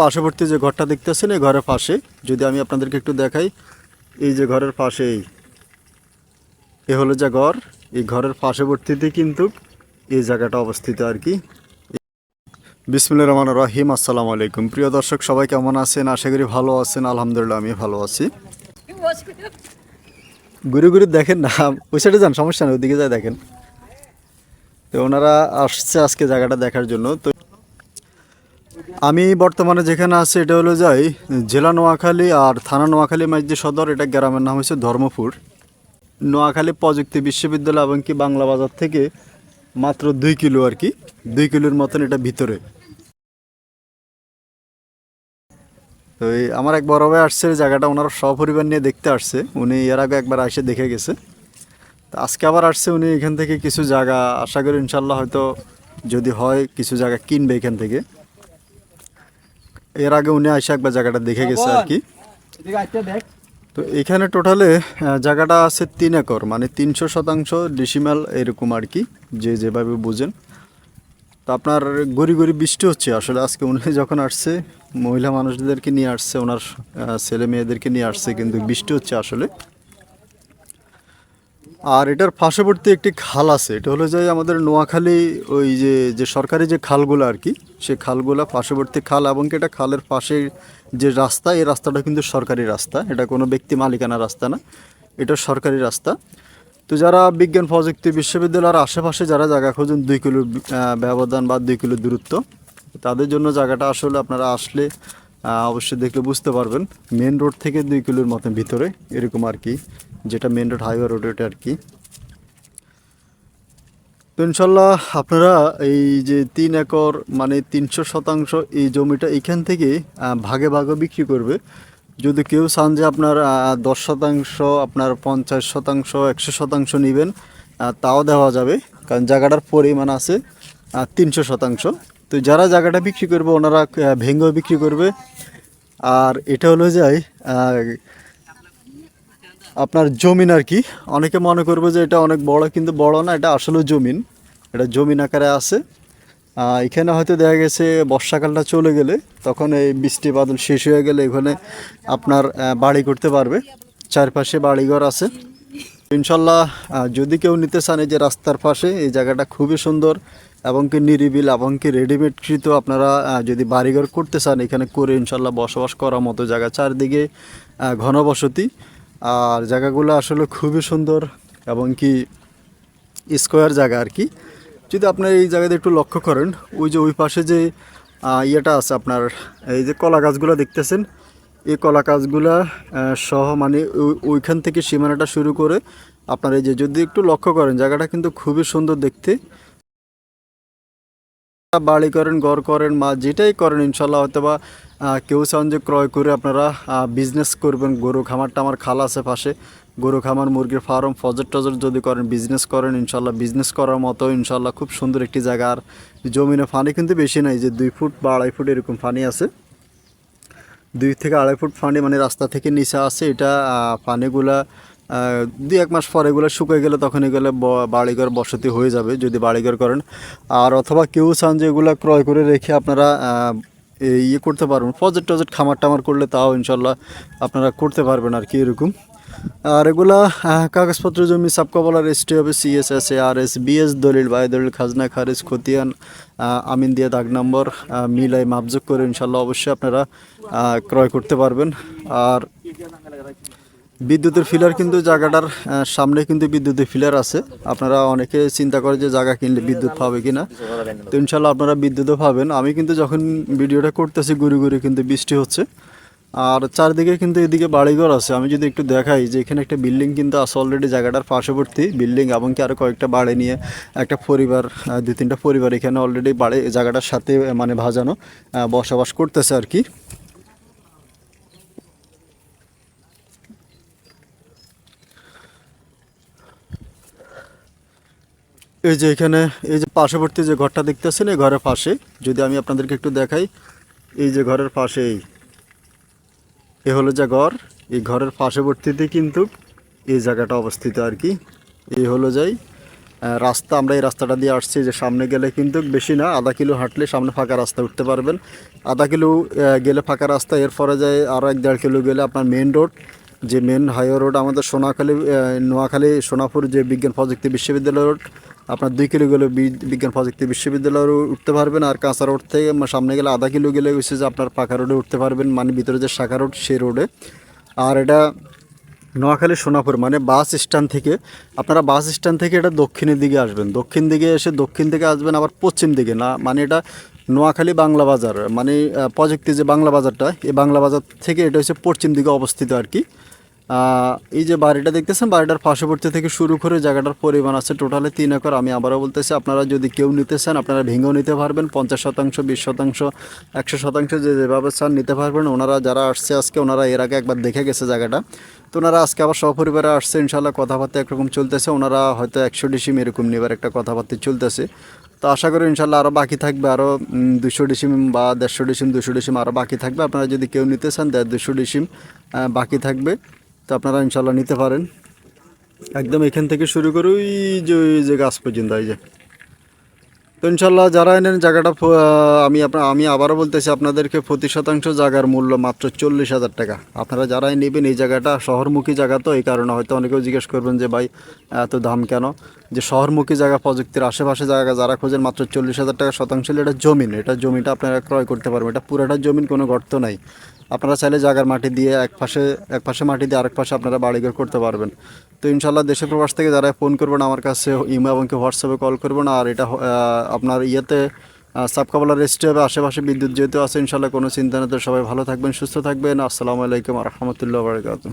পার্শ্ববর্তী যে ঘরটা দেখতেছেন, এই ঘরের পাশে, যদি আমি আপনাদেরকে একটু দেখাই, এই যে ঘরের পাশেই এ হলো যে ঘর, এই ঘরের পার্শ্ববর্তীতে কিন্তু এই জায়গাটা অবস্থিত আর কি। বিসমুল্লাহ রহমান রহিম, আসসালামু আলাইকুম। প্রিয় দর্শক, সবাই কেমন আছেন? আশা করি ভালো আছেন, আলহামদুলিল্লাহ আমি ভালো আছি। ঘুরে ঘুরে দেখেন না, ওই সাইডে যান, সমস্যা নেই, ওইদিকে যায় দেখেন। তো ওনারা আসছে আজকে জায়গাটা দেখার জন্য। তো আমি বর্তমানে যেখানে আছি, এটা হলো যাই জেলা নোয়াখালী আর থানা নোয়াখালী মাঝে সদর, এটা গ্রামের নাম হচ্ছে ধর্মপুর। নোয়াখালী প্রযুক্তি বিশ্ববিদ্যালয় এবং কি বাংলা বাজার থেকে মাত্র দুই কিলো আর কি, দুই কিলোর মতন এটা ভিতরে। তো এই আমার এক বড় ভাই আসছে, জায়গাটা ওনার সপরিবার নিয়ে দেখতে আসছে, উনি এর আগে একবার এসে দেখে গেছে। তো আজকে আবার আসছে উনি এখান থেকে কিছু জায়গা, আশা করি ইনশাল্লাহ হয়তো যদি হয়, কিছু জায়গা কিনবে এখান থেকে। এর আগে উনি আসে একবার জায়গাটা দেখে গেছে আর কি। তো এখানে টোটালে জায়গাটা আছে তিন একর মানে তিনশো শতাংশ ডিসিমাল এরকম আর কি যে যেভাবে বুঝেন। তো আপনার গড়ি গড়ি বৃষ্টি হচ্ছে আসলে আজকে উনি যখন আসছে মহিলা মানুষদেরকে নিয়ে আসছে ওনার ছেলে মেয়েদেরকে নিয়ে আসছে কিন্তু বৃষ্টি হচ্ছে আসলে। আর এটার পার্শ্ববর্তী একটি খাল আছে। এটা হলো যে আমাদের নোয়াখালী ওই যে যে সরকারি যে খালগুলো আর কি সেই খালগুলো পার্শ্ববর্তী খাল এবং এটা খালের পাশে যে রাস্তা, এই রাস্তাটা কিন্তু সরকারি রাস্তা। এটা কোনো ব্যক্তি মালিকানা রাস্তা না, এটা সরকারি রাস্তা। তো যারা বিজ্ঞান প্রযুক্তি বিশ্ববিদ্যালয়ের আশেপাশে যারা জায়গা খোঁজেন, দুই কিলো ব্যবধান বা দুই কিলো দূরত্ব, তাদের জন্য জায়গাটা আসলে আপনারা আসলে অবশ্যই দেখলে বুঝতে পারবেন। মেন রোড থেকে দুই কিলোর মতন ভিতরে, এরকম আর কি যেটা মেন রোড হাইওয়ে রোড এটা আর কি তো ইনশাল্লাহ আপনারা এই যে তিন একর মানে তিনশো শতাংশ এই জমিটা এখান থেকে ভাগে ভাগে বিক্রি করবে। যদি কেউ চান যে আপনার দশ শতাংশ, আপনার পঞ্চাশ শতাংশ, একশো শতাংশ নেবেন তাও দেওয়া যাবে। কারণ জায়গাটার পরিমাণ আছে তিনশো শতাংশ। তো যারা জায়গাটা বিক্রি করবে, ওনারা ভেঙেও বিক্রি করবে। আর এটা হলো যায় আপনার জমিন আর কি। অনেকে মনে করবে যে এটা অনেক বড়, কিন্তু বড় না, এটা আসলে জমিন। এটা জমিন আকারে আছে। এখানে হয়তো দেখা গেছে বর্ষাকালটা চলে গেলে তখন এই বৃষ্টি বাদল শেষ হয়ে গেলে এখানে আপনার বাড়ি করতে পারবে। চারপাশে বাড়িঘর আছে। ইনশাল্লাহ যদি কেউ নিতে চান এই যে রাস্তার পাশে, এই জায়গাটা খুবই সুন্দর এবং কি নিরিবিল এবং কি রেডিমেড কৃত আপনারা যদি বাড়িঘর করতে চান, এখানে করে ইনশাল্লাহ বসবাস করার মতো জায়গা। চারদিকে ঘনবসতি। আর জায়গাগুলো আসলে খুবই সুন্দর এবং কি স্কোয়ার জায়গা আর কি। যদি আপনার এই জায়গাতে একটু লক্ষ্য করেন, ওই যে ওই পাশে যে ইয়েটা আছে আপনার, এই যে কলা গাছগুলো দেখতেছেন, এই কলা গাছগুলা সহ মানে ওই- ওইখান থেকে সীমানাটা শুরু করে আপনার এই যে যদি একটু লক্ষ্য করেন, জায়গাটা কিন্তু খুবই সুন্দর দেখতে। বাড়ি করেন, ঘর করেন, মা যেটাই করেন, ইনশাল্লাহ হয়তো বা কেউ চান যে ক্রয় করে আপনারা বিজনেস করবেন। গরু খামারটা আমার খাল আছে পাশে। গরু খামার, মুরগির ফার্ম ফজর টজর যদি করেন বিজনেস করেন, ইনশাল্লাহ বিজনেস করার মতো, ইনশাল্লাহ খুব সুন্দর একটি জায়গা। আর জমিনে পানি কিন্তু বেশি নাই, যে দুই ফুট বা আড়াই ফুট এরকম পানি আছে। দুই থেকে আড়াই ফুট পানি মানে রাস্তা থেকে নিচে আছে। এটা পানিগুলা দুই এক মাস পরে এগুলো শুকিয়ে গেলে তখন এগুলো বাড়িঘর বসতি হয়ে যাবে যদি বাড়িঘর করেন। আর অথবা কেউ চান যে এগুলো ক্রয় করে রেখে আপনারা ইয়ে করতে পারবেন। প্রজেক্ট টজেক্ট খামার টামার করলে তাও ইনশাল্লাহ আপনারা করতে পারবেন আর কি এরকম। আর এগুলা কাগজপত্র জমি সাবকবলার এসটি হবে সিএসএস আর এস বিএস দলিল বাই দলিল খাজনা, খারিজ, খতিয়ান আমিন দিয়ে দাগ নম্বর মিলাই মাপযোগ করে ইনশাল্লাহ অবশ্যই আপনারা ক্রয় করতে পারবেন। আর বিদ্যুতের ফিলার কিন্তু জায়গাটার সামনে কিন্তু বিদ্যুতের ফিলার আছে। আপনারা অনেকে চিন্তা করে যে জায়গা কিনলে বিদ্যুৎ পাবে কিনা। তো ইনশাল্লাহ আপনারা বিদ্যুৎও পাবেন। আমি কিন্তু যখন ভিডিওটা করতেছি, ঘুরে ঘুরে কিন্তু বৃষ্টি হচ্ছে। আর চারদিকে কিন্তু এদিকে বাড়িঘর আছে। আমি যদি একটু দেখাই যে এখানে একটা বিল্ডিং কিন্তু আছে অলরেডি জায়গাটার পার্শ্ববর্তী বিল্ডিং এবং কি আরও কয়েকটা বাড়ি নিয়ে একটা পরিবার দু তিনটা পরিবার এখানে অলরেডি বাড়ি, জায়গাটার সাথে মানে ভাজানো বসবাস করতেছে আর কি। এই যে এখানে, এই যে পার্শ্ববর্তী যে ঘরটা দেখতেছেন, এই ঘরের পাশে, যদি আমি আপনাদেরকে একটু দেখাই, এই যে ঘরের পাশেই এ হলো যে ঘর, এই ঘরের পার্শ্ববর্তীতে কিন্তু এই জায়গাটা অবস্থিত আর কি। এই হলো যাই রাস্তা, আমরা এই রাস্তাটা দিয়ে আসছি যে সামনে গেলে কিন্তু বেশি না, আধা কিলো হাঁটলে সামনে ফাঁকা রাস্তা উঠতে পারবেন। আধা কিলো গেলে ফাঁকা রাস্তা, এরপরে যায় আরও এক দেড় কিলো গেলে আপনার মেন রোড যে মেন হাইওয়ে রোড আমাদের সোনাখালী নোয়াখালী, সোনাপুর যে বিজ্ঞান প্রযুক্তি বিশ্ববিদ্যালয় রোড আপনার দুই কিলো গেলে বিজ্ঞান প্রযুক্তি বিশ্ববিদ্যালয় উঠতে পারবেন আর কাঁচা রোড থেকে সামনে গেলে আধা কিলো গেলে হচ্ছে যে আপনার পাকা রোডে উঠতে পারবেন মানে ভিতরে যে শাখা রোড সেই রোডে আর এটা নোয়াখালী, সোনাপুর মানে বাস স্ট্যান্ড থেকে, আপনারা বাস স্ট্যান্ড থেকে এটা দক্ষিণের দিকে আসবেন। দক্ষিণ দিকে এসে দক্ষিণ থেকে আসবেন আবার পশ্চিম দিকে, না মানে এটা নোয়াখালী বাংলা বাজার মানে প্রযুক্তি যে বাংলা বাজারটা, এই বাংলা বাজার থেকে এটা হচ্ছে পশ্চিম দিকে অবস্থিত আর কি। এই যে বাড়িটা দেখতেছেন, বাড়িটার পার্শ্ববর্তী থেকে শুরু করে জায়গাটার পরিমাণ আছে টোটালে তিন একর। আমি আবারও বলতেছি, আপনারা যদি কেউ নিতে চান, আপনারা ভেঙেও নিতে পারবেন, পঞ্চাশ শতাংশ, বিশ শতাংশ, একশো শতাংশ যে যেভাবে চান নিতে পারবেন। ওনারা যারা আসছে আজকে, ওনারা এর আগে একবার দেখে গেছে জায়গাটা। তো ওনারা আজকে আবার সপরিবারে আসছে ইনশাল্লাহ কথাবার্তা একরকম চলতেছে। ওনারা হয়তো একশো ডিসিম এরকম নেবার একটা কথাবার্তা চলতেছে। তো আশা করি ইনশাল্লাহ আরও বাকি থাকবে আরও দুশো ডিসিম বা দেড়শো ডিসিম, দুশো ডিসিম আরও বাকি থাকবে। আপনারা যদি কেউ নিতে চান, দেড় দুশো ডিসিম বাকি থাকবে। তো আপনারা ইনশাল্লাহ নিতে পারেন। একদম এখান থেকে শুরু করে ওই যে ওই যে গাছ পর্যন্ত, এই যে। তো ইনশাল্লাহ যারা এনেন জায়গাটা আমি আপনার আমি আবারও বলতেছি, আপনাদেরকে প্রতি শতাংশ জায়গার মূল্য মাত্র চল্লিশ হাজার টাকা। আপনারা যারাই নেবেন এই জায়গাটা, শহরমুখী জায়গা তো, এই কারণে হয়তো অনেকেও জিজ্ঞেস করবেন যে, ভাই, এত দাম কেন? যে শহরমুখী জায়গা, প্রযুক্তির আশেপাশে জায়গা যারা খোঁজেন, মাত্র চল্লিশ হাজার টাকা শতাংশ এটা জমিন। এটা জমিটা আপনারা ক্রয় করতে পারবেন। এটা পুরোটা জমিন, কোনো গর্ত নাই। আপনারা চাইলে জায়গার মাটি দিয়ে এক পাশে এক পাশে মাটি দিয়ে আরেক পাশে আপনারা বাড়িঘর করতে পারবেন। তো ইনশাল্লাহ দেশে প্রবাস থেকে যারা ফোন করবেন আমার কাছে ইমো এবং হোয়াটসঅ্যাপে কল করবেন, আর এটা আপনার ইয়েতে সাবকাবলা রেস্টে হবে, আশেপাশে বিদ্যুৎ যেহেতু আছে, ইনশাল্লাহ কোনো চিন্তা নেই। তো সবাই ভালো থাকবেন, সুস্থ থাকবেন। আসসালামু আলাইকুম রহমতুল্লাহ বারকাতুহ।